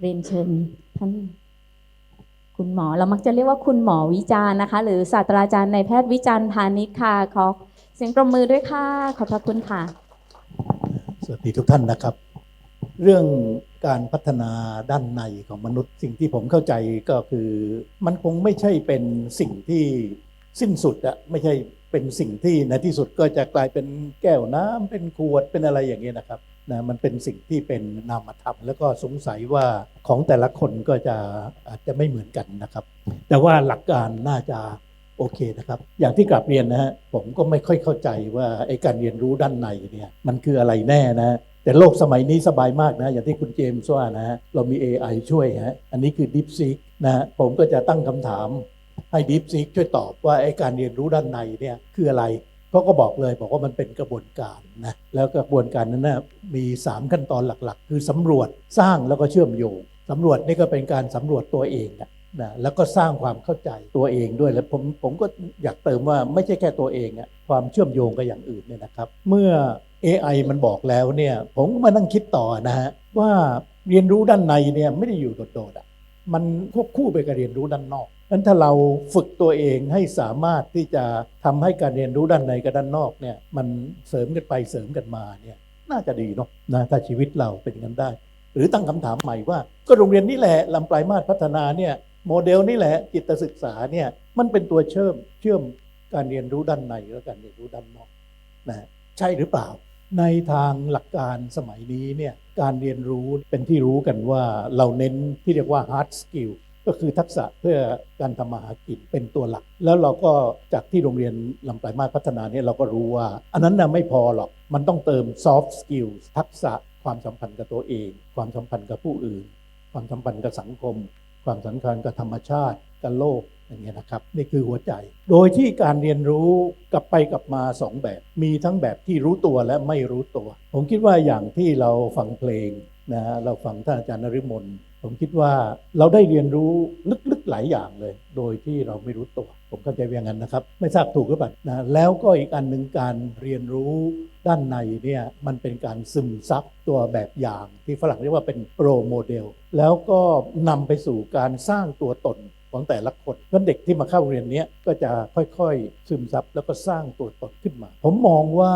เรียนเชิญท่านคุณหมอเรามักจะเรียกว่าคุณหมอวิจารณ์นะคะ หรือศาสตราจารย์ในายแพทย์วิจารณ์พาณิชย์ค่ะขอเสียงปรบมือด้วยค่ะขอบพระคุณค่ะ สวัสดีทุกท่านนะครับ เรื่องการพัฒนาด้านในของมนุษย์ สิ่งที่ผมเข้าใจก็คือ มันคงไม่ใช่เป็นสิ่งที่สิ้นสุดอะไม่ใช่เป็นสิ่งที่ในที่สุดก็จะกลายเป็นแก้วน้ำเป็นขวดเป็นอะไรอย่างเงี้ยนะครับ นะมันเป็นสิ่งที่เป็นนามธรรมแล้วก็สงสัยว่าของแต่ละคนก็จะอาจจะไม่เหมือนกันนะครับ แต่ว่าหลักการน่าจะโอเคนะครับ อย่างที่กลับเรียนนะฮะผมก็ไม่ค่อยเข้าใจว่าไอ้การเรียนรู้ด้านในเนี่ยมันคืออะไรแน่นะแต่โลกสมัยนี้สบายมากนะ อย่างที่คุณเจมส์ว่านะฮะเรามี AI ช่วยฮะอันนี้คือ DeepSeek นะฮะผมก็จะตั้งคำถามให้ DeepSeek ช่วยตอบว่าไอ้การเรียนรู้ด้านในเนี่ยคืออะไร เขาก็บอกเลยบอกว่ามันเป็นกระบวนการนะแล้วกระบวนการนั้นนะมี 3 ขั้นตอนหลักๆ คือสำรวจสร้างแล้วก็เชื่อมโยงสำรวจนี่ก็เป็นการสำรวจตัวเองอะนะแล้วก็สร้างความเข้าใจตัวเองด้วยแล้วผมผมก็อยากเติมว่าไม่ใช่แค่ตัวเองอะความเชื่อมโยงกับอย่างอื่นเนี่ยนะครับ เมื่อ AI มันบอกแล้วเนี่ยผมก็มานั่งคิดต่อนะฮะว่าเรียนรู้ด้านในเนี่ยไม่ได้อยู่โดดๆอะ มันควบคู่ไปกับเรียนรู้ด้านนอกนั้นถ้าเราฝึกตัวเองให้สามารถที่จะทำให้การเรียนรู้ด้านในกับด้านนอกเนี่ยมันเสริมกันไปเสริมกันมาเนี่ยน่าจะดีเนาะนะถ้าชีวิตเราเป็นอย่างนั้นได้ หรือตั้งคำถามใหม่ว่า ก็โรงเรียนนี่แหละลำปลายมาตรพัฒนาเนี่ยโมเดลนี่แหละจิตศึกษาเนี่ยมันเป็นตัวเชื่อมเชื่อมการเรียนรู้ด้านในและการเรียนรู้ด้านนอกนะใช่หรือเปล่า ในทางหลักการสมัยนี้เนี่ย การเรียนรู้เป็นที่รู้กันว่าเราเน้นที่เรียกว่า hard skill ก็คือทักษะเพื่อการทำมาหากินเป็นตัวหลัก แล้วเราก็จากที่โรงเรียนลำปลายมาตรพัฒนาเนี่ยเราก็รู้ว่า อันนั้นนะไม่พอหรอก มันต้องเติม soft skills ทักษะความสัมพันธ์กับตัวเอง ความสัมพันธ์กับผู้อื่น ความสัมพันธ์กับสังคม ความสัมพันธ์กับธรรมชาติกับโลก อย่างเงี้ยนะครับนี่คือหัวใจ โดยที่การเรียนรู้กลับไปกลับมาสองแบบ มีทั้งแบบที่รู้ตัวและไม่รู้ตัว ผมคิดว่าอย่างที่เราฟังเพลงนะฮะเราฟังท่านอาจารย์นฤมลผมคิดว่าเราได้เรียนรู้ลึกๆหลายอย่างเลย โดยที่เราไม่รู้ตัว ผมเข้าใจอย่างนั้นนะครับ ไม่ทราบถูกหรือเปล่านะแล้วก็อีกอันหนึ่งการเรียนรู้ด้านในเนี่ยมันเป็นการซึมซับตัวแบบอย่าง ที่ฝรั่งเรียกว่าเป็นโปรโมเดลแล้วก็นำไปสู่การสร้างตัวตน ของแต่ละคนแล้วเด็กที่มาเข้าเรียนนี้ก็จะค่อยๆ ซึมซับแล้วก็สร้างตัวตนขึ้นมา ผมมองว่า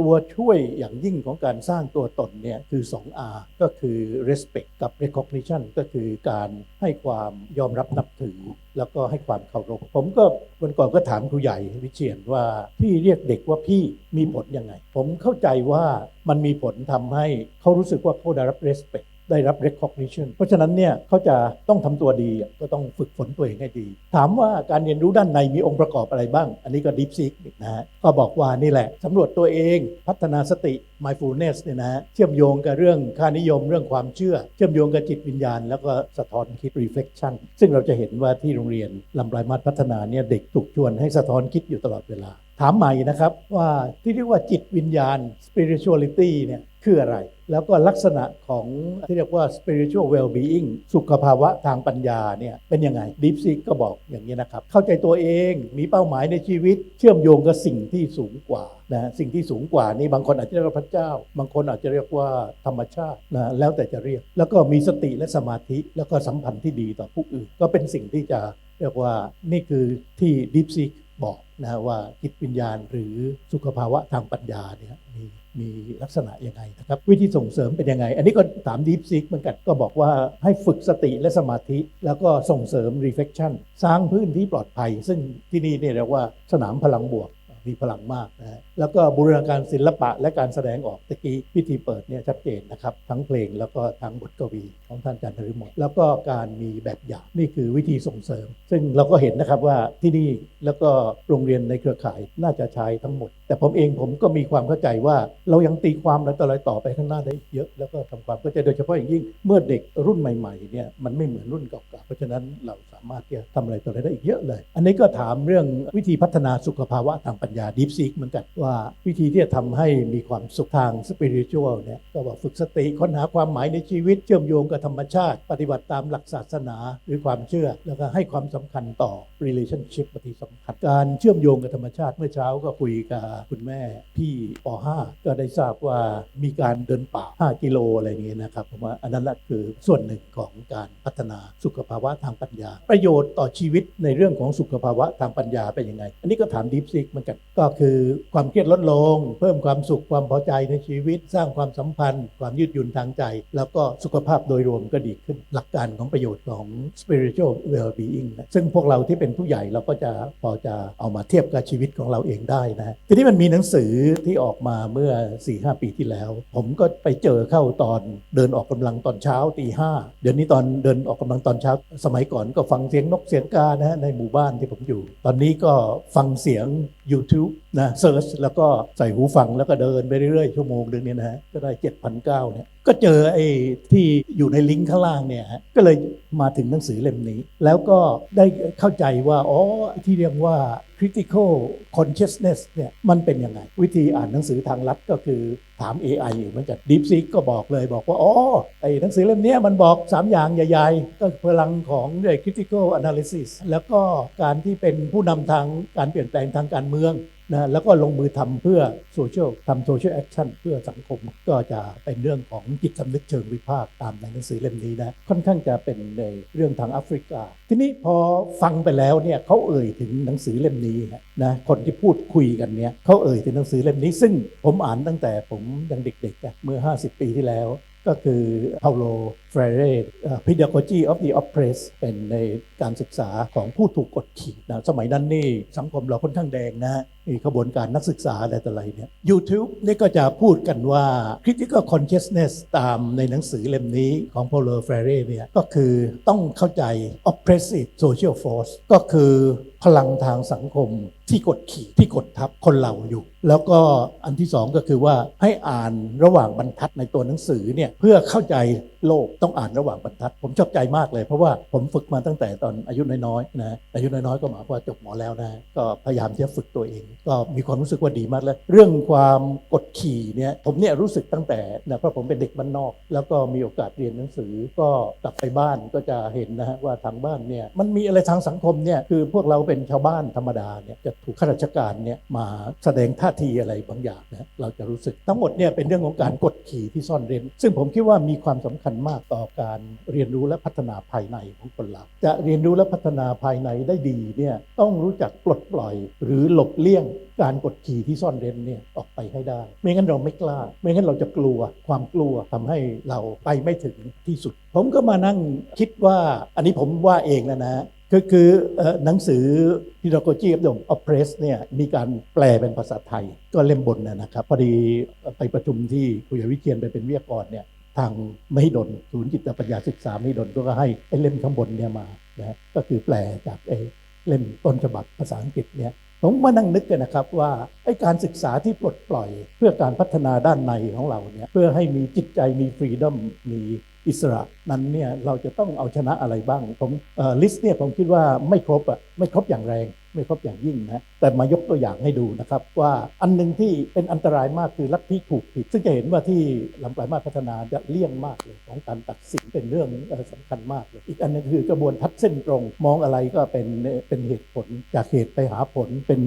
ตัวช่วยอย่างยิ่งของการสร้างตัวตนเนี่ยคือ 2R ก็คือ respect กับ recognition ก็คือการให้ความยอมรับนับถือ แล้วก็ให้ความเคารพผมก็วันก่อนก็ถามครูใหญ่วิเชียนว่าพี่เรียกเด็กว่าพี่มีผลยังไง ผมเข้าใจว่ามันมีผลทำให้เขารู้สึกว่าเขาได้รับ respect ได้รับ recognition เพราะฉะนั้นเนี่ยเขาจะต้องทำตัวดีก็ต้องฝึกฝนตัวเองให้ดี ถามว่าการเรียนรู้ด้านในมีองค์ประกอบอะไรบ้าง อันนี้ก็ deep seek นะฮะก็บอกว่านี่แหละสำรวจตัวเองพัฒนาสติ mindfulness เนี่ยนะฮะเชื่อมโยงกับเรื่องค่านิยมเรื่องความเชื่อ เชื่อมโยงกับจิตวิญญาณ แล้วก็สะท้อนคิด reflection ซึ่งเราจะเห็นว่าที่โรงเรียนลำปลายมาตรพัฒนาเนี่ยเด็กถูกชวนให้สะท้อนคิดอยู่ตลอดเวลา ถามใหม่นะครับว่าที่เรียกว่าจิตวิญญาณ spirituality เนี่ย คืออะไร แล้วก็ลักษณะของที่เรียกว่า spiritual well-being สุขภาวะทางปัญญาเนี่ยเป็นยังไง Deep Seek ก็บอกอย่างนี้นะครับ เข้าใจตัวเองมีเป้าหมายในชีวิต เชื่อมโยงกับสิ่งที่สูงกว่านะสิ่งที่สูงกว่านี่บางคนอาจจะเรียกว่าพระเจ้า บางคนอาจจะเรียกว่าธรรมชาตินะแล้วแต่จะเรียก แล้วก็มีสติและสมาธิแล้วก็สัมพันธ์ที่ดีต่อผู้อื่น ก็เป็นสิ่งที่จะเรียกว่านี่คือที่ Deep Seek บอกนะว่าจิตวิญญาณหรือสุขภาวะทางปัญญาเนี่ยมี มีลักษณะยังไงนะครับวิธีส่งเสริมเป็นยังไง อันนี้ก็ถามดีฟซิกเหมือนกันก็บอกว่าให้ฝึกสติและสมาธิ แล้วก็ส่งเสริม reflection สร้างพื้นที่ปลอดภัย ซึ่งที่นี่เนี่ยเรียกว่าสนามพลังบวก มีพลังมากนะฮะแล้วก็บูรณาการศิลปะและการแสดงออกตะกี้พิธีเปิดเนี่ยชัดเจนนะครับ ทั้งเพลงแล้วก็ทั้งบทกวีของท่านอาจารย์นฤมลแล้วก็การมีแบบอย่างนี่คือวิธีส่งเสริม ซึ่งเราก็เห็นนะครับว่าที่นี่แล้วก็โรงเรียนในเครือข่ายน่าจะใช้ทั้งหมด แต่ผมเองผมก็มีความเข้าใจว่าเรายังตีความและต่ออะไรต่อไปข้างหน้าได้เยอะแล้วก็ทำความเข้าใจโดยเฉพาะอย่างยิ่งเมื่อเด็กรุ่นใหม่ๆเนี่ยมันไม่เหมือนรุ่นเก่าๆเพราะฉะนั้นเราสามารถที่จะทำอะไรต่ออะไรได้อีกเยอะเลย อันนี้ก็ถามเรื่องวิธีพัฒนาสุขภาวะทางปัญญาญา Deep Seek เหมือนกันว่าวิธีที่จะทำให้มีความสุขทาง spiritual เนี่ยก็บอกฝึกสติค้นหาความหมายในชีวิต เชื่อมโยงกับธรรมชาติ ปฏิบัติตามหลักศาสนาหรือความเชื่อ แล้วก็ให้ความสำคัญต่อ relationship ปฏิสัมพันธ์การเชื่อมโยงกับธรรมชาติเมื่อเช้าก็คุยกับคุณแม่พี่ป .5 ก็ได้ทราบว่ามีการเดินป่า 5 กิโลอะไรอย่างเงี้ยนะครับผมว่าอันนั้นแหละคือส่วนหนึ่งของการพัฒนาสุขภาวะทางปัญญา ประโยชน์ต่อชีวิตในเรื่องของสุขภาวะทางปัญญาเป็นยังไง อันนี้ก็ถามดีฟซิกเหมือนกันก็คือความเครียดลดลง เพิ่มความสุขความพอใจในชีวิต สร้างความสัมพันธ์ ความยืดหยุ่นทางใจ แล้วก็สุขภาพโดยรวมก็ดีขึ้นหลักการของประโยชน์ของ spiritual well-being นะซึ่งพวกเราที่เป็นผู้ใหญ่เราก็จะพอจะเอามาเทียบกับชีวิตของเราเองได้นะทีนี้มันมีหนังสือที่ออกมาเมื่อ 4-5 ปีที่แล้ว ผมก็ไปเจอเข้าตอนเดินออกกำลังตอนเช้าตีห้าเดี๋ยวนี้ตอนเดินออกกำลังตอนเช้า สมัยก่อนก็ฟังเสียงนกเสียงกานะในหมู่บ้านที่ผมอยู่ ตอนนี้ก็ฟังเสียง YouTube นะเซิร์ชแล้วก็ใส่หูฟังแล้วก็เดินไปเรื่อยๆ ชั่วโมงหนึงเนี่ยนะฮะก็ได้ 7,900เนี่ย ก็เจอไอ้ที่อยู่ในลิงก์ข้างล่างเนี่ยฮะก็เลยมาถึงหนังสือเล่มนี้ แล้วก็ได้เข้าใจว่า อ๋อ ที่เรียกว่า critical consciousness เนี่ยมันเป็นยังไง วิธีอ่านหนังสือทางลัดก็คือถาม AI อยู่เหมือนกัน DeepSeek ก็บอกเลยบอกว่า อ๋อ ไอ้หนังสือเล่มนี้มันบอก 3 อย่างใหญ่ๆ ก็พลังของเรื่อง critical analysis แล้วก็การที่เป็นผู้นำทางการเปลี่ยนแปลงทางการเมือง นะแล้วก็ลงมือทำเพื่อโซเชียลทำโซเชียลแอคชั่นเพื่อสังคมก็จะเป็นเรื่องของจิตสำนึกเชิงวิพากษ์ตามในหนังสือเล่มนี้นะค่อนข้างจะเป็นในเรื่องทางแอฟริกา ทีนี้พอฟังไปแล้วเนี่ยเขาเอ่ยถึงหนังสือเล่มนี้นะคนที่พูดคุยกันเนี่ยเขาเอ่ยถึงหนังสือเล่มนี้ ซึ่งผมอ่านตั้งแต่ผมยังเด็กๆเมื่อ 50 ปีที่แล้ว ก็คือเปาโลเฟรเร Pedagogy of the Oppressed เป็นในการศึกษาของผู้ถูกกดขี่นะสมัยนั้นนี่สังคมเราค่อนข้างแดงนะฮะมีขบวนการนักศึกษาอะไรต่ออะไรเนี่ย YouTube นี่ก็จะพูดกันว่า critical consciousness ตามในหนังสือเล่มนี้ของ Paulo Freire เนี่ยก็คือต้องเข้าใจ oppressive social force ก็คือพลังทางสังคมที่กดขี่ที่กดทับคนเราอยู่ แล้วก็อันที่สองก็คือว่าให้อ่านระหว่างบรรทัดในตัวหนังสือเนี่ยเพื่อเข้าใจ โลกต้องอ่านระหว่างบรรทัด ผมชอบใจมากเลย เพราะว่าผมฝึกมาตั้งแต่ตอนอายุน้อยๆนะอายุน้อยๆก็หมายความว่าจบหมอแล้วนะก็พยายามที่จะฝึกตัวเอง ก็มีความรู้สึกว่าดีมากแล้ว เรื่องความกดขี่เนี่ยผมเนี่ยรู้สึกตั้งแต่นะเพราะผมเป็นเด็กบ้านนอก แล้วก็มีโอกาสเรียนหนังสือ ก็กลับไปบ้านก็จะเห็นนะฮะว่าทางบ้านเนี่ยมันมีอะไรทางสังคมเนี่ยคือพวกเราเป็นชาวบ้านธรรมดาเนี่ยจะถูกข้าราชการเนี่ยมาแสดงท่าทีอะไรบางอย่างนะเราจะรู้สึกทั้งหมดเนี่ยเป็นเรื่องของการกดขี่ที่ซ่อนเร้นซึ่งผมคิดว่ามีความสำคัญมากต่อการเรียนรู้และพัฒนาภายในของคนเรา จะเรียนรู้และพัฒนาภายในได้ดีเนี่ยต้องรู้จักปลดปล่อย หรือหลบเลี่ยงการกดขี่ที่ซ่อนเร้นเนี่ยออกไปให้ได้ ไม่งั้นเราไม่กล้า ไม่งั้นเราจะกลัวความกลัวทำให้เราไปไม่ถึงที่สุด ผมก็มานั่งคิดว่าอันนี้ผมว่าเองนะนะคือคือหนังสือ Pedagogy of the Oppressed เนี่ยมีการแปลเป็นภาษาไทย ก็เล่มบนนะนะครับ พอดีไปประชุมที่คุยวิเชียนไปเป็นวิทยากรเนี่ย ทางไมหิดลศูนย์จิตปัญญาศึกษาไมหิดลก็ให้ไอ้เล่มข้างบนเนี่ยมานะก็คือแปลจากไอ้เล่มต้นฉบับภาษาอังกฤษเนี่ยผมมานั่งนึกกันนะครับว่าไอ้การศึกษาที่ปลดปล่อย เพื่อการพัฒนาด้านในของเราเนี่ยเพื่อให้มีจิตใจมีฟรีดอมมีอิสระนั้นเนี่ยเราจะต้องเอาชนะอะไรบ้างผมลิสต์เนี่ยผมคิดว่าไม่ครบอะไม่ครบอย่างแรง ไม่ครบอย่างยิ่งนะแต่มายกตัวอย่างให้ดูนะครับ ว่าอันหนึงที่เป็นอันตรายมากคือลัทธิถูกผิด ซึ่งจะเห็นว่าที่ลำปลายมาพัฒนาจะเลี่ยงมากเลยของการตัดสินเป็นเรื่องเอ่อสำคัญมากเลยอีกอันหนึงคือกระบวนทัดเส้นตรง มองอะไรก็เป็นเป็นเหตุผลจากเหตุไปหาผลเป็น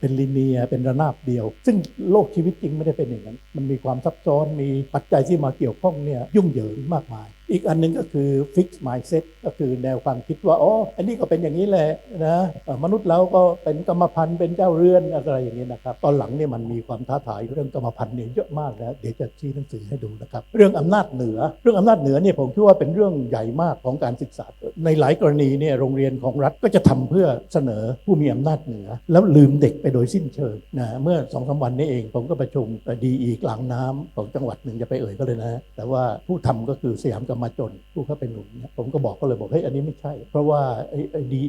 เป็นลิเนียเป็นระนาบเดียว ซึ่งโลกชีวิตจริงไม่ได้เป็นอย่างนั้น มันมีความซับซ้อนมีปัจจัยที่มาเกี่ยวข้องเนี่ยยุ่งเหยิงมากมาย อีกอันหนึงก็คือ fix mindset ก็คือแนวความคิดว่าอ๋ออันนี้ก็เป็นอย่างนี้แหละนะมนุษย์เราก็เป็นกรรมพันธุ์เป็นเจ้าเรือนอะไรอย่างนี้นะครับ ตอนหลังเนี่ยมันมีความท้าทายเรื่องกรรมพันธุ์เนี่ยเยอะมากนะเดี๋ยวจะชี้หนังสือให้ดูนะครับเรื่องอำนาจเหนือ เรื่องอำนาจเหนือเนี่ยผมคิดว่าเป็นเรื่องใหญ่มากของการศึกษา ในหลายกรณีเนี่ยโรงเรียนของรัฐก็จะทำเพื่อเสนอผู้มีอำนาจเหนือ แล้วลืมเด็กไปโดยสิ้นเชิงนะเมื่อสองสามวันนี้เอง ผมก็ประชุมดีอีกหลังน้ำของจังหวัดหนึ่งจะไปเอ่ยก็เลยนะ แต่ว่าผู้ทำก็คือสยามกรรมมาจนผู้เข้าไปหนุนเนี่ยผมก็บอกก็เลยบอกเฮ้ยอันนี้ไม่ใช่ เพราะว่าไอ้ไอ้ดี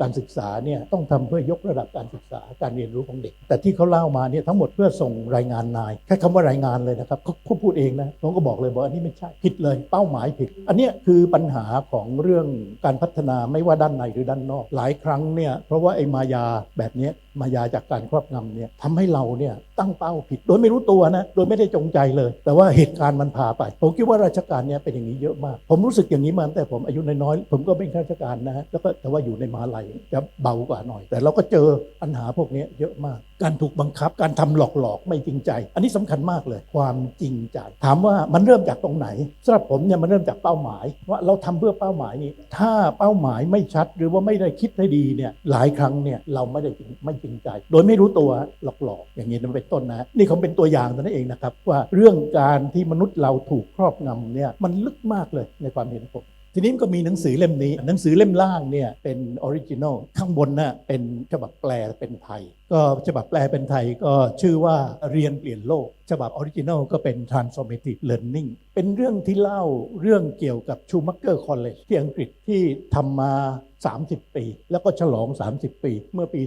การศึกษาเนี่ยต้องทำเพื่อยกระดับการศึกษาการเรียนรู้ของเด็ก แต่ที่เขาเล่ามาเนี่ยทั้งหมดเพื่อส่งรายงานนายแค่คำว่ารายงานเลยนะครับเขาพูดเองนะผมก็บอกเลยบอกอันนี้ไม่ใช่ผิดเลย เป้าหมายผิด อันนี้คือปัญหาของเรื่องการพัฒนาไม่ว่าด้านในหรือด้านนอก หลายครั้งเนี่ยเพราะว่าไอ้มายาแบบนี้มายาจากการครอบงำเนี่ยทำให้เราเนี่ยตั้งเป้าผิด โดยไม่รู้ตัวนะโดยไม่ได้จงใจเลย แต่ว่าเหตุการณ์มันพาไปผมคิดว่าราชการเนี่ยเป็นอย่างนี้เยอะมาก ผมรู้สึกอย่างนี้มาตั้งแต่ผมอายุน้อยๆผมก็เป็นข้าราชการนะฮะแล้วก็แต่ว่าอยู่ในมหาลัยจะเบากว่าหน่อย แต่เราก็เจอปัญหาพวกนี้เยอะมาก การถูกบังคับ การทำหลอกๆ ไม่จริงใจ อันนี้สำคัญมากเลย ความจริงใจ ถามว่ามันเริ่มจากตรงไหนสำหรับผมเนี่ยมันเริ่มจากเป้าหมาย ว่าเราทำเพื่อเป้าหมายนี้ ถ้าเป้าหมายไม่ชัดหรือว่าไม่ได้คิดให้ดีเนี่ยหลายครั้งเนี่ยเราไม่ได้ไม่จริงใจ โดยไม่รู้ตัวหลอกๆ อย่างนี้นันเป็นต้นนะนี่เขาเป็นตัวอย่างตัวนั้นเองนะครับว่าเรื่องการที่มนุษย์เราถูกครอบงำเนี่ยมันลึกมากเลยในความเห็นผม ทีนี้มันก็มีหนังสือเล่มนี้ หนังสือเล่มล่างเนี่ยเป็นออริจินอลข้างบนน่ะเป็นฉบับแปลเป็นไทย ก็ฉบับแปลเป็นไทยก็ชื่อว่าเรียนเปลี่ยนโลก ฉบับออริจินอลก็เป็น transformative learning เป็นเรื่องที่เล่าเรื่องเกี่ยวกับชูมักเกอร์คอลเลจที่อังกฤษที่ทำมา 30 ปี แล้วก็ฉลอง 30 ปี เมื่อปี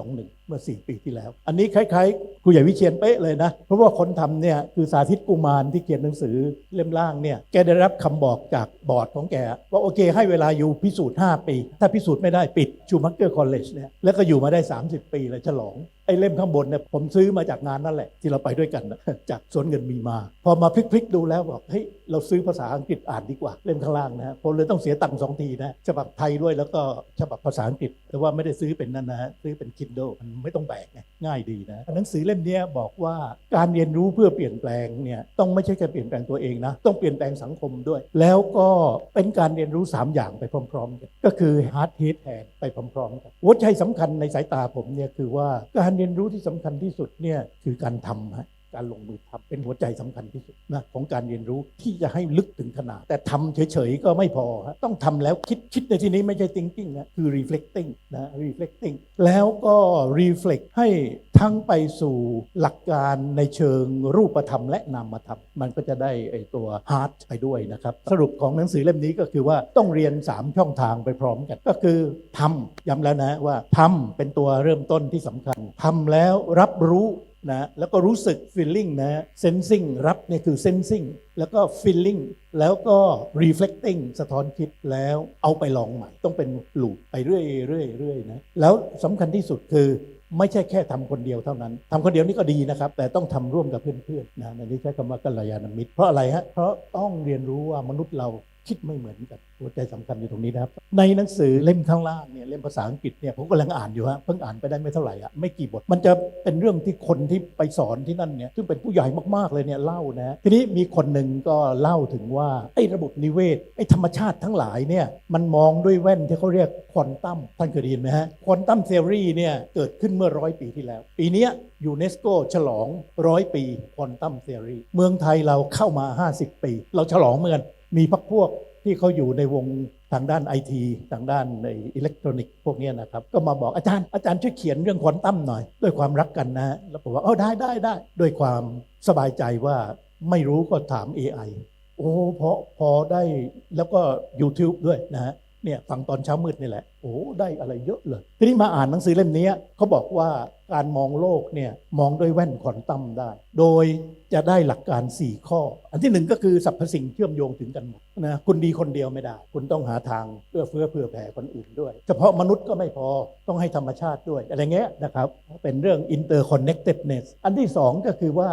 2021เมื่อ 4 ปีที่แล้ว อันนี้คล้ายๆครูใหญ่วิเชียนเป๊ะเลยนะ เพราะว่าคนทำเนี่ยคือสาธิตกุมารที่เขียนหนังสือเล่มล่างเนี่ยแกได้รับคำบอกจากบอร์ดของแก ว่าโอเค ให้เวลาอยู่พิสูจน์ 5 ปี ถ้าพิสูจน์ไม่ได้ปิดชูมักเกอร์คอลเลจเนี่ยแล้วก็อยู่มาได้ 30 ปีเลยฉลองไอ้เล่มข้างบนเนี่ยผมซื้อมาจากงานนั่นแหละ ที่เราไปด้วยกันนะจากสวนเงินมีมา พอมาพลิกๆดูแล้วบอกเฮ้ยเราซื้อภาษาอังกฤษอ่านดีกว่า เล่มข้างล่างนะผมเลยต้องเสียตังค์สองทีนะฉบับไทยด้วยแล้วก็ฉบับภาษาอังกฤษแต่ว่าไม่ได้ซื้อเป็นนั่นนะฮะซื้อเป็น Kindle มันไม่ต้องแบกไงง่ายดีนะหนังสือเล่มนี้บอกว่าการเรียนรู้เพื่อเปลี่ยนแปลงเนี่ยต้องไม่ใช่แค่เปลี่ยนแปลงตัวเองนะต้องเปลี่ยนแปลงสังคมด้วย แล้วก็เป็นการเรียนรู้สามอย่างไปพร้อมๆกันก็คือ hard hit hand ไปพร้อมๆกันหัวใจสำคัญในสายตาผมเนี่ยคือว่าการเรียนรู้ที่สำคัญที่สุดเนี่ยคือการทำฮะ การลงมือทำเป็นหัวใจสำคัญที่สุดนะของการเรียนรู้ที่จะให้ลึกถึงขนาด แต่ทำเฉยๆก็ไม่พอฮะต้องทำแล้วคิดคิดในที่นี้ไม่ใช่ thinking นะคือ reflecting นะ reflecting แล้วก็ reflect ให้ทั้งไปสู่หลักการในเชิงรูปธรรมและนามธรรม มันก็จะได้ไอตัว heart ไปด้วยนะครับสรุปของหนังสือเล่มนี้ก็คือว่าต้องเรียน 3 ช่องทางไปพร้อมกัน ก็คือทำย้ำแล้วนะว่าทำเป็นตัวเริ่มต้นที่สำคัญทำแล้วรับรู้ นะแล้วก็รู้สึก feeling นะ sensing รับเนี่ยคือ sensing แล้วก็ feeling แล้วก็ reflecting สะท้อนคิดแล้วเอาไปลองใหม่ ต้องเป็นลูปไปเรื่อยๆเรื่อยนะแล้วสำคัญที่สุดคือไม่ใช่แค่ทำคนเดียวเท่านั้นทำคนเดียวนี่ก็ดีนะครับ แต่ต้องทำร่วมกับเพื่อนๆนะอันนี้ใช้คำว่ากัลยาณมิตร เพราะอะไรฮะ เพราะต้องเรียนรู้ว่ามนุษย์เรา คิดไม่เหมือนกันหัวใจสำคัญอยู่ตรงนี้นะครับ ในหนังสือเล่มข้างล่างเนี่ยเล่มภาษาอังกฤษเนี่ยผมกำลังอ่านอยู่ฮะเพิ่งอ่านไปได้ไม่เท่าไหร่อะไม่กี่บท มันจะเป็นเรื่องที่คนที่ไปสอนที่นั่นเนี่ยซึ่งเป็นผู้ใหญ่มากๆเลยเนี่ยเล่านะทีนี้มีคนหนึ่งก็เล่าถึงว่าไอ้ระบบนิเวศไอ้ธรรมชาติทั้งหลายเนี่ยมันมองด้วยแว่นที่เขาเรียกควอนตัมท่านเคยได้ยินไหมฮะควอนตัมเทอรี่เนี่ยเกิดขึ้นเมื่อร้อยปีที่แล้ว ปีเนี้ยยูเนสโกฉลองร้อยปีควอนตัมเทอรี่เมืองไทยเราเข้ามา 50 ปี เราฉลองเหมือนกัน มีพักพวกที่เขาอยู่ในวงทางด้านไอทีทางด้านในอิเล็กทรอนิกส์พวกนี้นะครับ ก็มาบอกอาจารย์อาจารย์ช่วยเขียนเรื่องควอนตัมหน่อย ด้วยความรักกันนะ แล้วผมว่าเออได้ได้ได้ด้วยความสบายใจว่าไม่รู้ก็ถาม AI โอ้พอพอได้แล้วก็ YouTube ด้วยนะฮะเนี่ยฟังตอนเช้ามืดนี่แหละ โอ้ได้อะไรเยอะเลย ทีนี้มาอ่านหนังสือเล่มนี้เขาบอกว่า การมองโลกเนี่ยมองด้วยแว่นควอนตัมได้ โดยจะได้หลักการ 4 ข้อ อันที่หนึ่งก็คือสรรพสิ่งเชื่อมโยงถึงกันหมดนะคุณดีคนเดียวไม่ได้ คุณต้องหาทางเพื่อเฟื้อเผื่อแผ่คนอื่นด้วย เฉพาะมนุษย์ก็ไม่พอต้องให้ธรรมชาติด้วย อะไรเงี้ยนะครับ เป็นเรื่อง interconnectedness อันที่สองก็คือว่า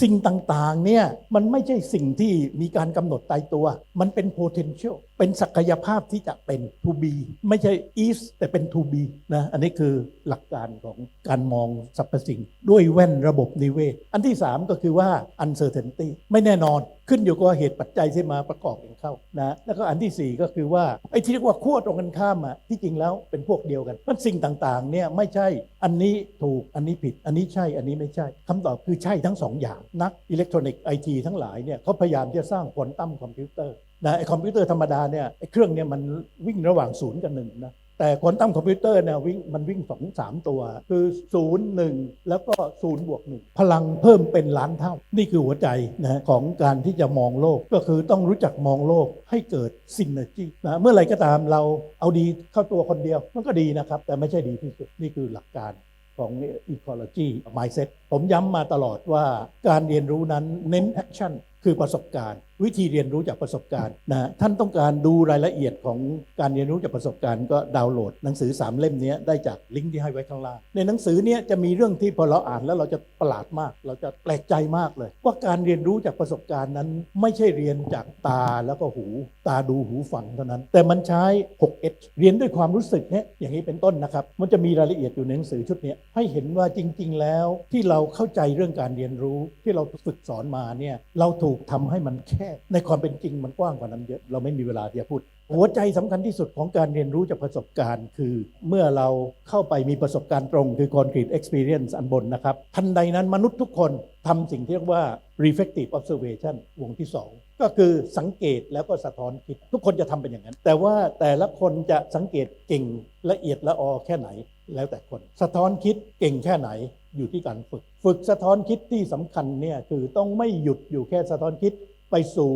สิ่งต่างๆเนี่ยมันไม่ใช่สิ่งที่มีการกำหนดตายตัว มันเป็น potential เป็นศักยภาพที่จะเป็น to be ไม่ใช่ is แต่เป็น to be นะอันนี้คือหลักการของการมองสรรพสิ่ง ด้วยแว่นระบบนิเวศ อันที่ 3 ก็คือว่า uncertainty ไม่แน่นอนขึ้นอยู่กับเหตุปัจจัยที่มาประกอบกันเข้านะแล้วก็อันทีสี่4 ก็คือว่าไอ้ที่เรียกว่าขั้วตรงกันข้ามอะที่จริงแล้วเป็นพวกเดียวกันมันสิ่งต่างๆเนี่ยไม่ใช่อันนี้ถูกอันนี้ผิด อันนี้ใช่อันนี้ไม่ใช่คำตอบคือใช่ทั้งสองอย่างนักอิเล็กทรอนิกส์ไอทีทั้งหลายเนี่ยเขาพยายามที่จะสร้างควอนตัมคอมพิวเตอร์ นะไอคอมพิวเตอร์ธรรมดาเนี่ยไอเครื่องเนี่ยมันวิ่งระหว่างศูนย์กับหนึ่งนะแต่ควอนตัมคอมพิวเตอร์เนี่ยวิ่งมันวิ่งสองสามตัว คือศูนย์หนึ่งแล้วก็ศูนย์บวกหนึ่งพลังเพิ่มเป็นล้านเท่า นี่คือหัวใจนะของการที่จะมองโลกก็คือต้องรู้จักมองโลกให้เกิดซินเนอร์จีนะเมื่อไรก็ตามเราเอาดีเข้าตัวคนเดียว มันก็ดีนะครับ แต่ไม่ใช่ดีที่สุด นี่คือหลักการของ ecology mindset ผมย้ำมาตลอดว่าการเรียนรู้นั้นเน้น action คือประสบการณ์ วิธีเรียนรู้จากประสบการณ์นะท่านต้องการดูรายละเอียดของการเรียนรู้จากประสบการณ์ก็ดาวน์โหลด หนังสือ 3 เล่มนี้ได้จากลิงก์ที่ให้ไว้ข้างล่าง ในหนังสือเนี้ยจะมีเรื่องที่พอเราอ่านแล้วเราจะประหลาดมาก เราจะแปลกใจมากเลย ว่าการเรียนรู้จากประสบการณ์นั้น ไม่ใช่เรียนจากตาแล้วก็หู ตาดูหูฟังเท่านั้น แต่มันใช้ 6H เรียนด้วยความรู้สึกเนี่ยอย่างนี้เป็นต้นนะครับ มันจะมีรายละเอียดอยู่ในหนังสือชุดนี้ให้เห็นว่าจริง ๆ แล้วที่เราเข้าใจเรื่องการเรียนรู้ที่เราฝึกสอนมาเนี่ยเราถูกทำให้มันแคบในความเป็นจริงมันกว้างกว่านั้นเยอะเราไม่มีเวลาที่จะพูด หัวใจสำคัญที่สุดของการเรียนรู้จากประสบการณ์ คือเมื่อเราเข้าไปมีประสบการณ์ตรงคือ concrete experience อันบนนะครับ ทันใดนั้นมนุษย์ทุกคนทำสิ่งที่เรียกว่า reflective observation วงที่ 2ก็คือสังเกตแล้วก็สะท้อนคิด ทุกคนจะทำเป็นอย่างนั้น แต่ว่าแต่ละคนจะสังเกตเก่งละเอียดละออแค่ไหน แล้วแต่คน สะท้อนคิดเก่งแค่ไหนอยู่ที่การฝึก ฝึกสะท้อนคิดที่สำคัญเนี่ยคือต้องไม่หยุดอยู่แค่สะท้อนคิด ไปสู่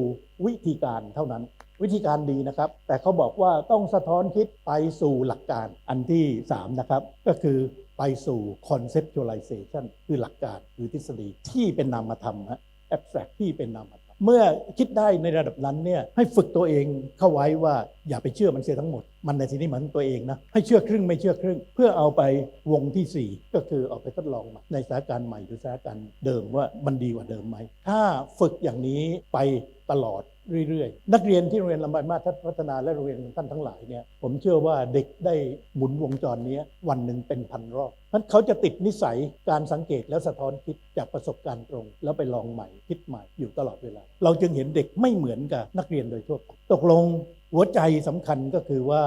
วิธีการเท่านั้น วิธีการดีนะครับ แต่เขาบอกว่าต้องสะท้อนคิดไปสู่หลักการอันที่ 3 นะครับ ก็คือไปสู่ conceptualization คือหลักการหรือทฤษฎีที่เป็นนามธรรมฮะ abstract ที่เป็นนามธรรม เมื่อคิดได้ในระดับนั้นเนี่ยให้ฝึกตัวเองเข้าไว้ว่าอย่าไปเชื่อมันเสียทั้งหมด มันในที่นี้เหมือนตัวเองนะให้เชื่อครึ่งไม่เชื่อครึ่ง เพื่อเอาไปวงที่ 4 ก็คือเอาไปทดลองใหม่ในสถานการณ์ใหม่หรือสถานการณ์เดิมว่ามันดีกว่าเดิมไหมถ้าฝึกอย่างนี้ไปตลอด เรื่อยๆ นักเรียนที่โรงเรียนลำบากมาตรพัฒนาและโรงเรียนของท่านทั้งหลายเนี่ยผมเชื่อว่าเด็กได้หมุนวงจรนี้วันหนึ่งเป็นพันรอบเพราะฉะนั้นเขาจะติดนิสัยการสังเกตและสะท้อนคิดจากประสบการณ์ตรง แล้วไปลองใหม่คิดใหม่อยู่ตลอดเวลา เราจึงเห็นเด็กไม่เหมือนกับนักเรียนโดยทั่วไปตกลงหัวใจสำคัญก็คือว่า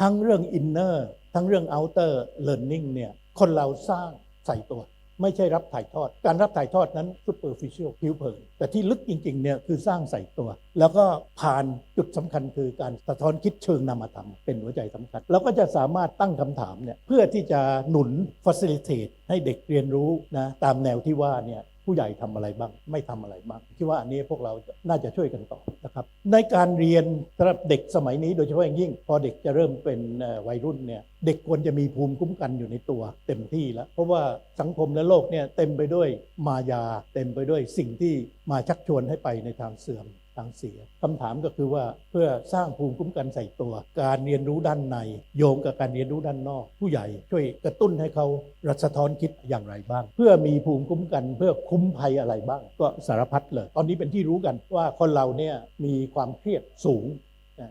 ทั้งเรื่อง inner ทั้งเรื่อง outer learning เนี่ยคนเราสร้างใส่ตัว ไม่ใช่รับถ่ายทอด การรับถ่ายทอดนั้น superficial ผิวเผินแต่ที่ลึกจริงๆเนี่ยคือสร้างใส่ตัว แล้วก็ผ่านจุดสำคัญคือการสะท้อนคิดเชิงนามธรรม เป็นหัวใจสำคัญ แล้วก็จะสามารถตั้งคำถามเนี่ยเพื่อที่จะหนุน facilitate ให้เด็กเรียนรู้นะตามแนวที่ว่าเนี่ย ผู้ใหญ่ทำอะไรบ้าง ไม่ทำอะไรบ้างคิดว่าอันนี้พวกเราน่าจะช่วยกันต่อนะครับ ในการเรียนสำหรับเด็กสมัยนี้โดยเฉพาะอย่างยิ่ง พอเด็กจะเริ่มเป็นวัยรุ่นเนี่ยเด็กควรจะมีภูมิคุ้มกันอยู่ในตัวเต็มที่แล้ว เพราะว่าสังคมและโลกเนี่ยเต็มไปด้วยมายา เต็มไปด้วยสิ่งที่มาชักชวนให้ไปในทางเสื่อมางเสียคำถามก็คือว่าเพื่อสร้างภูมิคุ้มกันใส่ตัว การเรียนรู้ด้านใน โยงกับการเรียนรู้ด้านนอก ผู้ใหญ่ช่วยกระตุ้นให้เขารัศท้อนคิดอย่างไรบ้าง เพื่อมีภูมิคุ้มกัน เพื่อคุ้มภัยอะไรบ้าง ก็สารพัดเลย ตอนนี้เป็นที่รู้กันว่าคนเราเนี่ยมีความเครียดสูง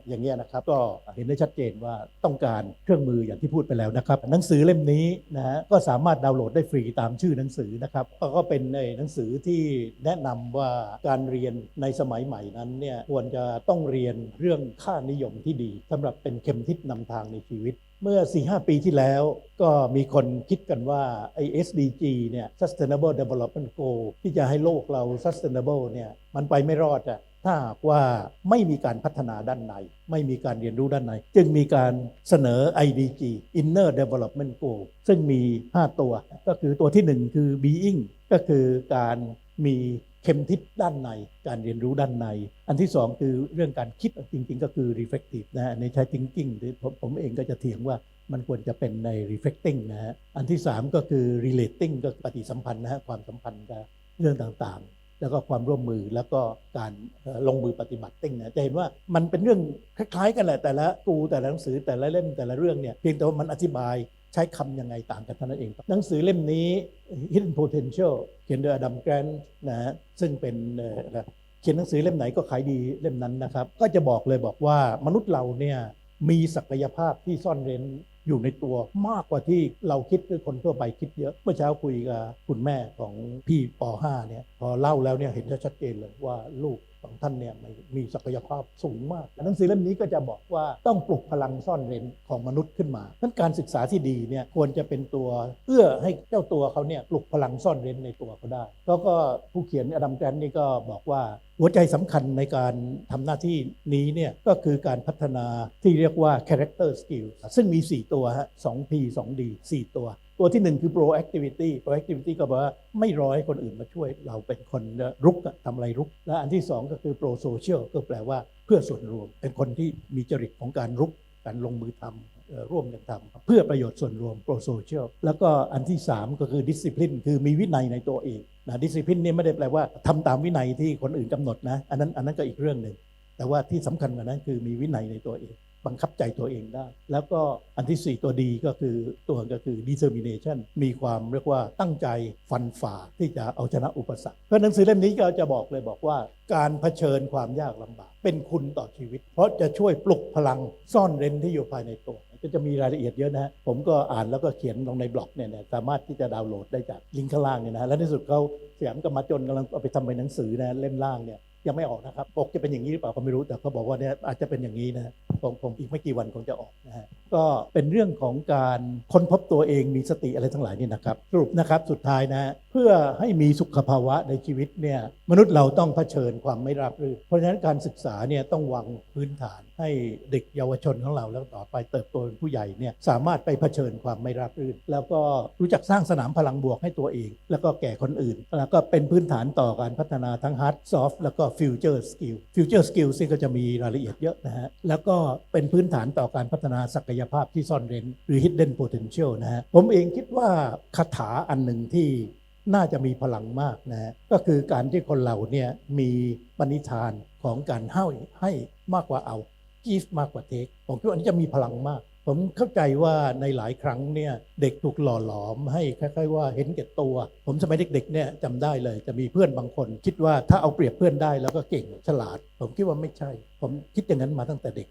อย่างเงี้ยนะครับก็เห็นได้ชัดเจนว่าต้องการเครื่องมืออย่างที่พูดไปแล้วนะครับ หนังสือเล่มนี้นะฮะก็สามารถดาวน์โหลดได้ฟรีตามชื่อหนังสือนะครับก็ก็เป็นในหนังสือที่แนะนำว่าการเรียนในสมัยใหม่นั้นเนี่ยควรจะต้องเรียนเรื่องค่านิยมที่ดีสำหรับเป็นเข็มทิศนำทางในชีวิตเมื่อ 4-5 ปีที่แล้วก็มีคนคิดกันว่าไอ้ SDG เนี่ย Sustainable Development Goal ที่จะให้โลกเรา Sustainable เนี่ยมันไปไม่รอดอะ ถ้าหากว่าไม่มีการพัฒนาด้านใน ไม่มีการเรียนรู้ด้านใน จึงมีการเสนอ IDG Inner Development Goal ซึ่งมี 5 ตัว ก็คือตัวที่ 1 คือ Being ก็คือการมีเข็มทิศด้านในการเรียนรู้ด้านใน อันที่ 2 คือเรื่องการคิดจริง ๆ ก็คือ reflective นะฮะในใช้ thinking หรือผมผมเองก็จะเถียงว่ามันควรจะเป็นใน reflecting นะฮะอันที่ 3 ก็คือ relating ก็ปฏิสัมพันธ์นะฮะความสัมพันธ์กับเรื่องต่างๆ แล้วก็ความร่วมมือแล้วก็การลงมือปฏิบัติติ้งนะจะเห็นว่ามันเป็นเรื่องคล้ายๆ กันแหละแต่ละกูแต่ละหนังสือแต่ละเล่มแต่ละเรื่องเนี่ยเพียงแต่ว่ามันอธิบายใช้คำยังไงต่างกันเท่านั้นเอง หนังสือเล่มนี้ Hidden Potential เขียนโดยอดัมแกรนนะฮะซึ่งเป็นเขียนหนังสือเล่มไหนก็ขายดีเล่มนั้นนะครับ ก็จะบอกเลยบอกว่ามนุษย์เราเนี่ยมีศักยภาพที่ซ่อนเร้น อยู่ในตัวมากกว่าที่เราคิดหรือคนทั่วไปคิดเยอะ เมื่อเช้าคุยกับคุณแม่ของพี่ป .5 เนี่ยพอเล่าแล้วเนี่ยเห็นชัดเจนเลยว่าลูก ของท่านเนี่ยมีศักยภาพสูงมากหนังสือเล่มนี้ก็จะบอกว่าต้องปลุกพลังซ่อนเร้นของมนุษย์ขึ้นมานั้นการศึกษาที่ดีเนี่ยควรจะเป็นตัวเอื้อให้เจ้าตัวเขาเนี่ยปลุกพลังซ่อนเร้นในตัวเขาได้ แล้วก็ผู้เขียนอดัมแกรนนี่ก็บอกว่าหัวใจสำคัญในการทำหน้าที่นี้เนี่ยก็คือการพัฒนาที่เรียกว่า character skill ซึ่งมี 4 ตัวฮะ 2P 2D 4 ตัว ตัวที่1คือ proactivity proactivity ก็แปลว่าไม่รอให้คนอื่นมาช่วย เราเป็นคนรุกทำอะไรรุก และอันที่2ก็คือ pro social ก็แปลว่าเพื่อส่วนรวม เป็นคนที่มีจริตของการรุกการลงมือทำร่วมกันทำเพื่อประโยชน์ส่วนรวม pro social แล้วก็อันที่3ก็คือ discipline คือมีวินัยในตัวเองนะ discipline นี่ไม่ได้แปลว่าทำตามวินัยที่คนอื่นกำหนดนะอันนั้นอันนั้นก็อีกเรื่องหนึ่งแต่ว่าที่สำคัญกว่านั้นคือมีวินัยในตัวเอง บังคับใจตัวเองได้ แล้วก็อันที่ 4 ตัวดีก็คือตัวก็คือ determination มีความเรียกว่าตั้งใจฟันฝ่าที่จะเอาชนะอุปสรรค เพราะหนังสือเล่มนี้ก็จะบอกเลยบอกว่า การเผชิญความยากลำบาก เป็นคุณต่อชีวิต เพราะจะช่วยปลุกพลังซ่อนเร้นที่อยู่ภายในตัว ก็จะมีรายละเอียดเยอะนะฮะผมก็อ่านแล้วก็เขียนลงในบล็อกเนี่ยนะสามารถที่จะดาวน์โหลดได้จากลิงก์ข้างล่างเนี่ยนะฮะและในที่สุดเขาสยามกรรมาจนกำลังเอาไปทำเป็นหนังสือนะเล่มล่างเนี่ย ยังไม่ออกนะครับปกจะเป็นอย่างนี้หรือเปล่าก็ไม่รู้แต่เขาบอกว่าเนี่ยอาจจะเป็นอย่างนี้นะคงคงอีกไม่กี่วันคงจะออกนะฮะก็เป็นเรื่องของการค้นพบตัวเองมีสติอะไรทั้งหลายนี่นะครับสรุปนะครับสุดท้ายนะฮะเพื่อให้มีสุขภาวะในชีวิตเนี่ยมนุษย์เราต้องเผชิญความไม่ราบรื่นเพราะฉะนั้นการศึกษาเนี่ยต้องวางพื้นฐาน ให้เด็กเยาวชนของเราแล้วต่อไปเติบโตเป็นผู้ใหญ่เนี่ยสามารถไปเผชิญความไม่ราบรื่น แล้วก็รู้จักสร้างสนามพลังบวกให้ตัวเอง แล้วก็แก่คนอื่น แล้วก็เป็นพื้นฐานต่อการพัฒนาทั้ง hard soft แล้วก็ future skill future skill ซึ่งก็จะมีรายละเอียดเยอะนะฮะแล้วก็เป็นพื้นฐานต่อการพัฒนาศักยภาพที่ซ่อนเร้นหรือ hidden potential นะฮะผมเองคิดว่าคาถาอันหนึ่งที่น่าจะมีพลังมากนะฮะก็คือการที่คนเราเนี่ยมีปณิธานของการให้ให้มากกว่าเอา give มากกว่า take ผมคิดว่าอันนี้จะมีพลังมาก ผมเข้าใจว่าในหลายครั้งเนี่ยเด็กถูกหล่อหลอมให้คล้ายๆว่าเห็นแก่ตัว ผมสมัยเด็กๆเนี่ยจำได้เลยจะมีเพื่อนบางคน คิดว่าถ้าเอาเปรียบเพื่อนได้แล้วก็เก่งฉลาด ผมคิดว่าไม่ใช่ ผมคิดอย่างนั้นมาตั้งแต่เด็ก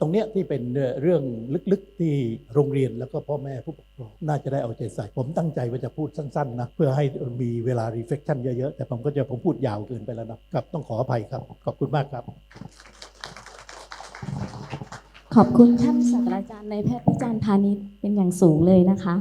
ตรงเนี้ยที่เป็นเรื่องลึกๆที่โรงเรียนแล้วก็พ่อแม่ผู้ปกครองน่าจะได้เอาใจใส่ ผมตั้งใจว่าจะพูดสั้นๆนะเพื่อให้มีเวลา reflection เยอะๆแต่ผมก็จะผมพูดยาวเกินไปแล้วนะครับต้องขออภัยครับขอบคุณมากครับ ขอบคุณท่านศาสตราจารย์ในแพทย์พิจารณ์พาณิชย์เป็นอย่างสูงเลยนะคะ